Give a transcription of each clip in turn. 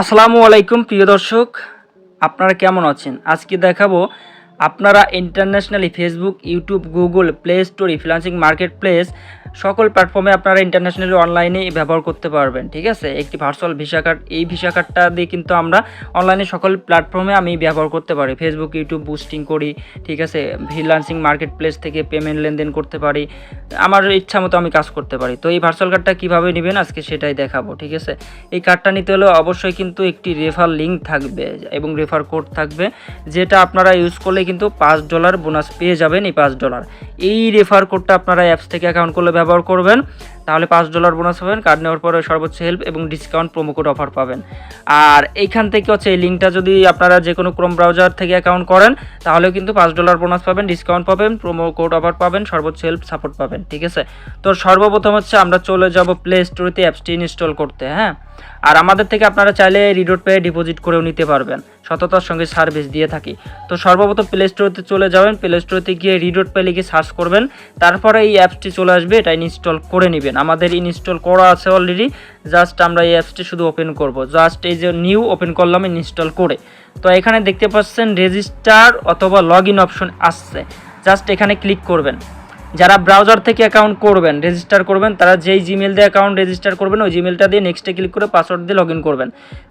আসসালামু আলাইকুম, প্রিয় দর্শক। আপনারা কেমন আছেন? আজকে দেখাবো আপনারা internationally Facebook YouTube Google play store freelancing market place সকল প্ল্যাটফর্মে আপনারা ইন্টারন্যাশনালি অনলাইনে ব্যবহার করতে পারবেন, ঠিক আছে? একটি ভার্চুয়াল ভিসা কার্ড এই ভিসা কার্ডটা দিয়ে কিন্তু আমরা অনলাইনে সকল প্ল্যাটফর্মে আমি ব্যবহার করতে পারি। ফেসবুক ইউটিউব বুস্টিং করি, ঠিক আছে? ফ্রিলান্সিং মার্কেট প্লেস থেকে পেমেন্ট লেনদেন করতে পারি। আমার ইচ্ছা মতো আমি কাজ করতে পারি। তো এই ভার্চুয়াল কার্ডটা কীভাবে নেবেন আজকে সেটাই দেখাবো, ঠিক আছে? এই কার্ডটা নিতে হলে অবশ্যই কিন্তু একটি রেফার লিঙ্ক থাকবে এবং রেফার কোড থাকবে, যেটা আপনারা ইউজ করলে কিন্তু পাঁচ ডলার বোনাস পেয়ে যাবেন এই পাঁচ ডলার এই রেফার কোডটা আপনারা অ্যাপস থেকে অ্যাকাউন্ট করলে ব্যবহার করবেন, তাহলে পাঁচ ডলার বোনাস পাবেন কার্ড নেওয়ার পরে সর্বোচ্চ হেল্প এবং ডিসকাউন্ট কোড অফার পাবেন। আর এইখান থেকে হচ্ছে এই লিঙ্কটা যদি আপনারা যে কোনো ক্রোম ব্রাউজার থেকে অ্যাকাউন্ট করেন, তাহলেও কিন্তু পাঁচ ডলার বোনাস পাবেন ডিসকাউন্ট পাবেন প্রোমো কোড অফার পাবেন, সর্বোচ্চ হেল্প সাপোর্ট পাবেন, ঠিক আছে? তো সর্বপ্রথম হচ্ছে আমরা চলে যাব প্লে স্টোরেতে অ্যাপসটি ইনস্টল করতে হ্যাঁ? আর আমাদের থেকে আপনারা চাইলে রিডোট পে ডিপোজিট করেও নিতে পারবেন। সততার সঙ্গে সার্ভিস দিয়ে থাকি। তো সর্বপ্রথম প্লে স্টোরেতে চলে যাবেন। প্লে স্টোরেতে গিয়ে রিডোট পে লিখে সার্চ করবেন। তারপরে এই অ্যাপসটি চলে আসবে, এটা ইনস্টল করে নেবেন। আমাদের ইনস্টল করা আছে অলরেডি জাস্ট আমরা এই অ্যাপসটি শুধু ওপেন করব। জাস্ট এই যে নিউ ওপেন করলাম, ইনস্টল করে। তো এখানে দেখতে পাচ্ছেন রেজিস্টার অথবা লগ ইন অপশন আসছে। জাস্ট এখানে ক্লিক করবেন। যারা ব্রাউজার থেকে অ্যাকাউন্ট করবেন রেজিস্টার করবেন, তারা যেই জিমেল দিয়ে অ্যাকাউন্ট রেজিস্টার করবেন, ওই জিমেলটা দিয়ে নেক্সটে ক্লিক করে পাসওয়ার্ড দিয়ে লগ করবেন।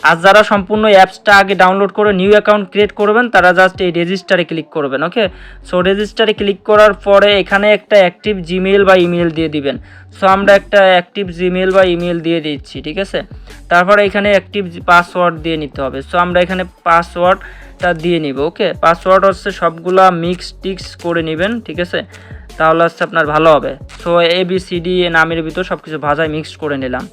আর যারা সম্পূর্ণ অ্যাপসটা আগে ডাউনলোড করে নিউ অ্যাকাউন্ট ক্রিয়েট করবেন, তারা জাস্ট এই রেজিস্টারে ক্লিক করবেন ওকে সো রেজিস্টারে ক্লিক করার পরে এখানে একটা অ্যাক্টিভ জিমেল বা ইমেল দিয়ে দিবেন। সো আমরা একটা অ্যাক্টিভ জিমেল বা ইমেল দিয়ে দিচ্ছি, ঠিক আছে? তারপরে এখানে অ্যাক্টিভ পাসওয়ার্ড দিয়ে নিতে হবে। সো আমরা এখানে পাসওয়ার্ডটা দিয়ে নিব ওকে পাসওয়ার্ড হচ্ছে সবগুলা মিক্স টিক্স করে নেবেন, ঠিক আছে? তাহলে হচ্ছে আপনার ভালো হবে। So A B C D A নামের ভিতর সব কিছু ভাজায় মিক্সড করে নিলাম।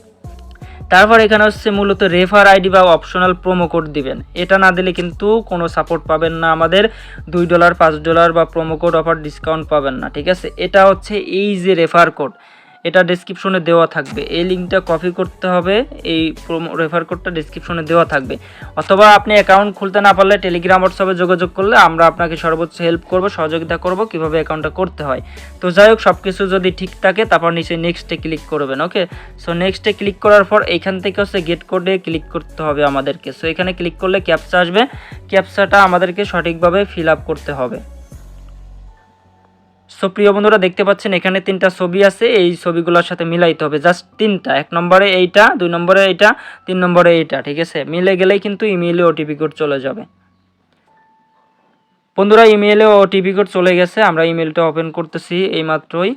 তারপর এখানে হচ্ছে মূলত রেফার আইডি বা অপশনাল প্রোমো কোড দিবেন। এটা না দিলে কিন্তু কোনো সাপোর্ট পাবেন না আমাদের। দুই ডলার পাঁচ ডলার বা প্রোমো কোড অফার ডিসকাউন্ট পাবেন না, ঠিক আছে? এটা হচ্ছে এই যে রেফার কোড এটা ডেসক্রিপশনে দেওয়া থাকবে। এই লিঙ্কটা কপি করতে হবে, এই প্রোমো রেফার কোডটা ডেসক্রিপশনে দেওয়া থাকবে। অথবা আপনি অ্যাকাউন্ট খুলতে না পারলে টেলিগ্রাম হোয়াটসঅ্যাপে যোগাযোগ করলে আমরা আপনাকে সর্বোচ্চ হেল্প করব, সহযোগিতা করব কীভাবে অ্যাকাউন্টটা করতে হয়। তো যাই হোক সব কিছু যদি ঠিক থাকে, তারপর নিচে নেক্সটে ক্লিক করবেন ওকে সো নেক্সটে ক্লিক করার পর এইখান থেকে হচ্ছে গেট কোডে ক্লিক করতে হবে আমাদেরকে। সো এখানে ক্লিক করলে ক্যাপচা আসবে। ক্যাপচাটা আমাদেরকে সঠিকভাবে ফিল আপ করতে হবে। সো প্রিয় বন্ধুরা, দেখতে পাচ্ছেন এখানে তিনটা ছবি আছে। এই ছবিগুলোর সাথে মিলাইতে হবে। জাস্ট তিনটা, এক নম্বরে এইটা, দুই নম্বরে এইটা, তিন নম্বরে এইটা, ঠিক আছে? মিলে গেলেই কিন্তু ইমেইলে ওটিপি কোড চলে যাবে। বন্ধুরা, ইমেইলে ওটিপি কোড চলে গেছে। আমরা ইমেলটা ওপেন করতেছি এইমাত্রই।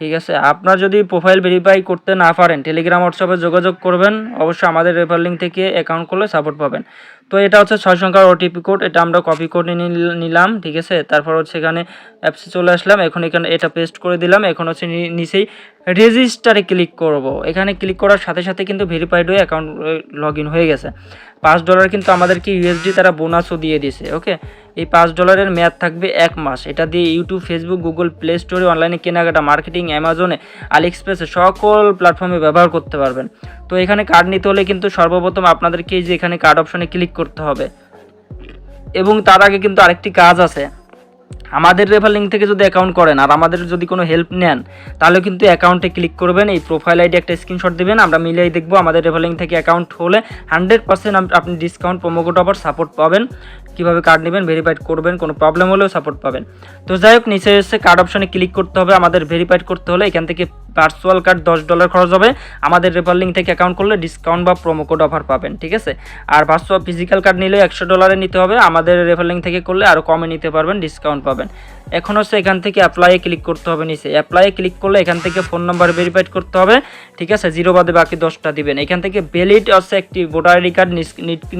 ঠিক আছে? আপনার যদি প্রোফাইল ভেরিফাই করতে না পারেন টেলিগ্রাম হোয়াটসঅ্যাপে যোগাযোগ করবেন, অবশ্যই আমাদের রেফার লিঙ্ক থেকে অ্যাকাউন্ট করলে সাপোর্ট পাবেন। তো এটা হচ্ছে ছয় সংখ্যার ওটিপি কোড এটা আমরা কপি করে নিল- নিলাম, ঠিক আছে? তারপর হচ্ছে এখানে অ্যাপসে চলে আসলাম, এখন এখানে এটা পেস্ট করে দিলাম, এখন হচ্ছে নিচেই রেজিস্টারে ক্লিক করব। এখানে ক্লিক করার সাথে সাথে কিন্তু ভেরিফাইড হয়ে অ্যাকাউন্ট লগ হয়ে গেছে। পাঁচ ডলার কিন্তু আমাদেরকে ইউএসডি তারা বোনাসও দিয়ে দিছে ওকে এই পাঁচ ডলারের মেয়াদ থাকবে এক মাস। এটা দিয়ে ইউটিউব ফেসবুক গুগল প্লে স্টোরে অনলাইনে কেনাকাটা মার্কেটিং অ্যামাজনে আলিএক্সপ্রেসে সকল প্ল্যাটফর্মে ব্যবহার করতে পারবেন। তো এখানে কার্ড নিতে হলে কিন্তু সর্বপ্রথম আপনাদেরকে যে এখানে কার্ড অপশনে ক্লিক করতে হবে। এবং তার আগে কিন্তু আরেকটি কাজ আছে। আমাদের রেফার লিঙ্ক থেকে যদি অ্যাকাউন্ট করেন আর আমাদের যদি কোনো হেল্প নেন, তাহলে কিন্তু অ্যাকাউন্টে ক্লিক করবেন। এই প্রোফাইল আইডি একটা স্ক্রিনশট দেবেন, আমরা মিলিয়ে দেখব আমাদের রেফার লিঙ্ক থেকে অ্যাকাউন্ট হলে হান্ড্রেড পার্সেন্ট আপনি discount promo code offer support পাবেন। কীভাবে কার্ড নেবেন ভেরিফাইড করবেন, কোনো প্রবলেম হলেও সাপোর্ট পাবেন। তো যাই হোক, নিচে এসে কার্ড অপশনে ক্লিক করতে হবে। আমাদের ভেরিফাইড করতে হলে এখান থেকে ভার্চুয়াল কার্ড দশ ডলার খরচ হবে। আমাদের রেফার লিঙ্ক থেকে অ্যাকাউন্ট করলে ডিসকাউন্ট বা প্রোমো কোড অফার পাবেন, ঠিক আছে? আর ভার্চুয়াল ফিজিক্যাল কার্ড নিলে একশো ডলারে নিতে হবে। আমাদের রেফার লিঙ্ক থেকে করলে আরও কমে নিতে পারবেন ডিসকাউন্ট পাবেন। এখন হচ্ছে এখান থেকে অ্যাপ্লাইয়ে ক্লিক করতে হবে নিচে। অ্যাপ্লাইয়ে ক্লিক করলে এখান থেকে ফোন নাম্বার ভেরিফাইড করতে হবে, ঠিক আছে? জিরো বাদে বাকি দশটা দিবেন। এখান থেকে ভ্যালিড হচ্ছে একটি voter ID card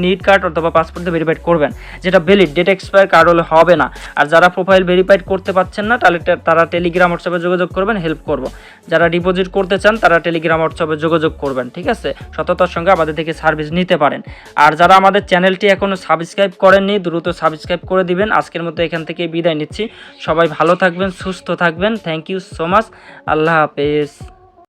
NID card অথবা পাসপোর্ট দিয়ে ভেরিফাইড করবেন। যেটা ভ্যালিড ডেট এক্সপায়ার কার্ড হলে হবে না। আর যারা প্রোফাইল ভেরিফাইড করতে পারছেন না, তাহলে তারা টেলিগ্রাম হোয়াটসঅ্যাপে যোগাযোগ করবেন হেল্প করব। যারা ডিপোজিট করতে চান, তারা টেলিগ্রাম হোয়াটসঅ্যাপে যোগাযোগ করবেন, ঠিক আছে? সততার সঙ্গে আমাদের থেকে সার্ভিস নিতে পারেন। আর যারা আমাদের চ্যানেলটি এখনও সাবস্ক্রাইব করেননি, দ্রুত সাবস্ক্রাইব করে দিবেন। আজকের মতো এখান থেকে বিদায় নিচ্ছি। সবাই ভালো থাকবেন, সুস্থ থাকবেন। থ্যাংক ইউ সো মাচ আল্লাহ হাফেজ।